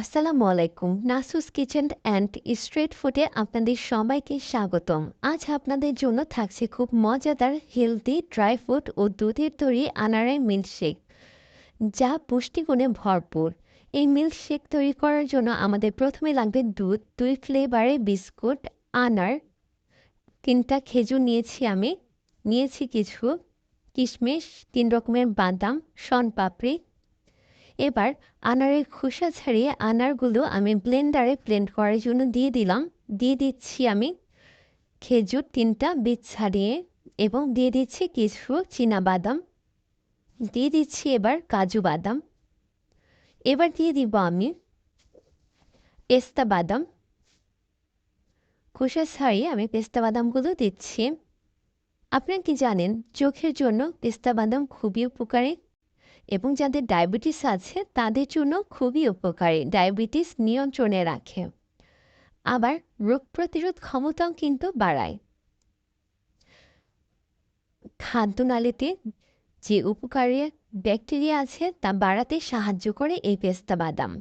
আসসালামু আলাইকুম। নাসুস kitchen and street ফুডে আপনাদের সবাইকে স্বাগতম। আজ আপনাদের জন্য থাকছে খুব মজাদার, হেলদি, ড্রাই ফ্রুট ও দুধের তৈরি আনারের মিল্কশেক, যা পুষ্টিগুণে ভরপুর। এই মিল্কশেক তৈরি করার জন্য আমাদের প্রথমে লাগবে দুধ, দুই ফ্লেভারে বিস্কুট, আনার, তিনটা খেজুর নিয়েছি আমি। নিয়েছি কিছু কিশমিশ, তিন রকমের বাদাম পাপড়ি এবার আনারের খোসা ছাড়িয়ে আনারগুলো আমি ব্লেন্ডারে ব্লেন্ড করার জন্য দিয়ে দিলাম। দিয়ে দিচ্ছি আমি খেজুর তিনটা বীজ ছাড়িয়ে এবং দিয়ে দিচ্ছি কিছু বাদাম দিয়ে দিচ্ছি এবার কাজু বাদাম। এবার দিয়ে দিব আমি পেস্তা বাদাম। খোসা ছাড়িয়ে আমি পেস্তা বাদামগুলো দিচ্ছি। আপনারা কি জানেন, চোখের জন্য পেস্তা বাদাম খুবই উপকারী। এবং যাদের ডায়াবেটিস আছে, তাদের জন্য খুবই উপকারী। ডায়াবেটিস নিয়ন্ত্রণে রাখে। আবার রোগ প্রতিরোধ ক্ষমতাও কিন্তু বাড়ায়। খাদ্যনালীতে যে উপকারী ব্যাকটেরিয়া আছে, তা বাড়াতে সাহায্য করে এই পেস্তা বাদাম।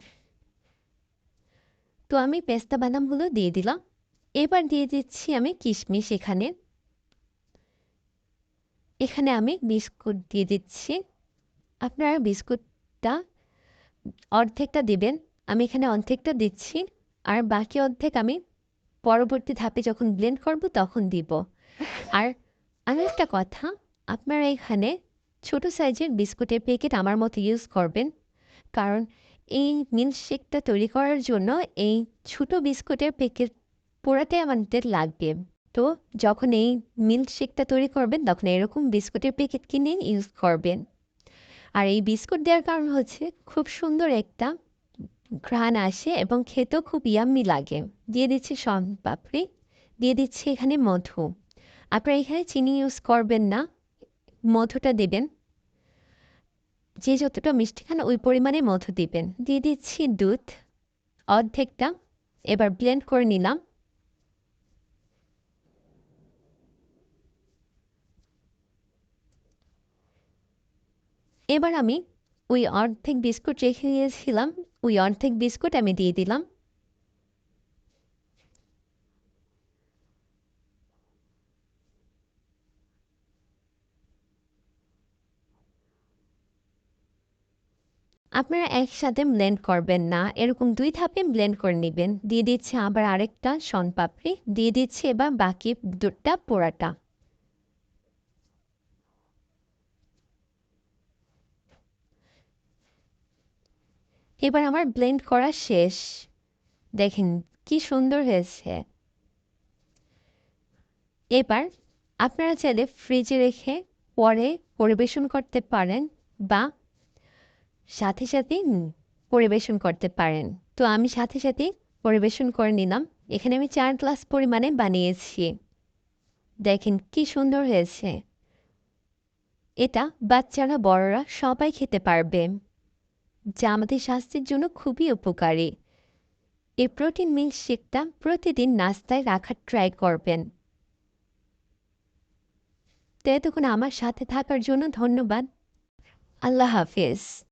তো আমি পেস্তা বাদামগুলো দিয়ে দিলাম। এবার দিয়ে দিচ্ছি আমি কিশমিশ এখানে। এখানে আমি বিস্কুট দিয়ে দিচ্ছি। আপনারা বিস্কুটটা অর্ধেকটা দেবেন আমি এখানে অর্ধেকটা দিচ্ছি আর বাকি অর্ধেক আমি পরবর্তী ধাপে যখন ব্লেন্ড করব তখন দিব। আর আমি একটা কথা আপনারা এখানে ছোট সাইজের বিস্কুটের প্যাকেট আমার মতো ইউজ করবেন কারণ এই মিল্কশেকটা তৈরি করার জন্য এই ছোট বিস্কুটের প্যাকেট পোড়াটাই আমাদের লাগবে। তো যখন এই মিল্কশেকটা তৈরি করবেন তখন এরকম বিস্কুটের প্যাকেট কিনে ইউজ করবেন। আর এই বিস্কুট দেওয়ার কারণ হচ্ছে খুব সুন্দর একটা ঘ্রাণ আসে এবং খেতেও খুব ইয়াম্মি লাগে। দিয়ে দিচ্ছি সন পাপড়ি, দিয়ে দিচ্ছি এখানে মধু। আপনারা এখানে চিনি ইউজ করবেন না, মধুটা দেবেন। যে যতটা মিষ্টি খান ওই পরিমাণে মধু দিবেন। দিয়ে দিচ্ছি দুধ, অর্ধেকটা। এবার ব্লেন্ড করে নিলাম। এবার আমি ওই অর্ধেক বিস্কুট রেখে দিয়েছিলাম। ওই অর্ধেক বিস্কুট আমি দিয়ে দিলাম। আপনারা একসাথে ব্লেন্ড করবেন না। এরকম দুই ধাপে ব্লেন্ড করে নেবেন। দিয়ে দিচ্ছে আবার আরেকটা পাপড়ি দিয়ে দিচ্ছে এবার বাকি দুটা পোড়াটা। এবার আমার ব্লেন্ড করা শেষ। দেখেন কি সুন্দর হয়েছে। এবার আপনারা চাইলে ফ্রিজে রেখে পরে পরিবেশন করতে পারেন বা সাথে সাথে পরিবেশন করতে পারেন। তো আমি সাথে সাথে পরিবেশন করে নিলাম। এখানে আমি চার গ্লাস পরিমাণে বানিয়েছি। দেখেন কি সুন্দর হয়েছে। এটা বাচ্চারা, বড়রা সবাই খেতে পারবে। যা আমাদের স্বাস্থ্যের জন্য খুবই উপকারী। এ প্রোটিন মিল্ক শেকটা প্রতিদিন নাস্তায় রাখার ট্রাই করবেন। তো এতক্ষণ আমার সাথে থাকার জন্য ধন্যবাদ। আল্লাহ হাফিজ।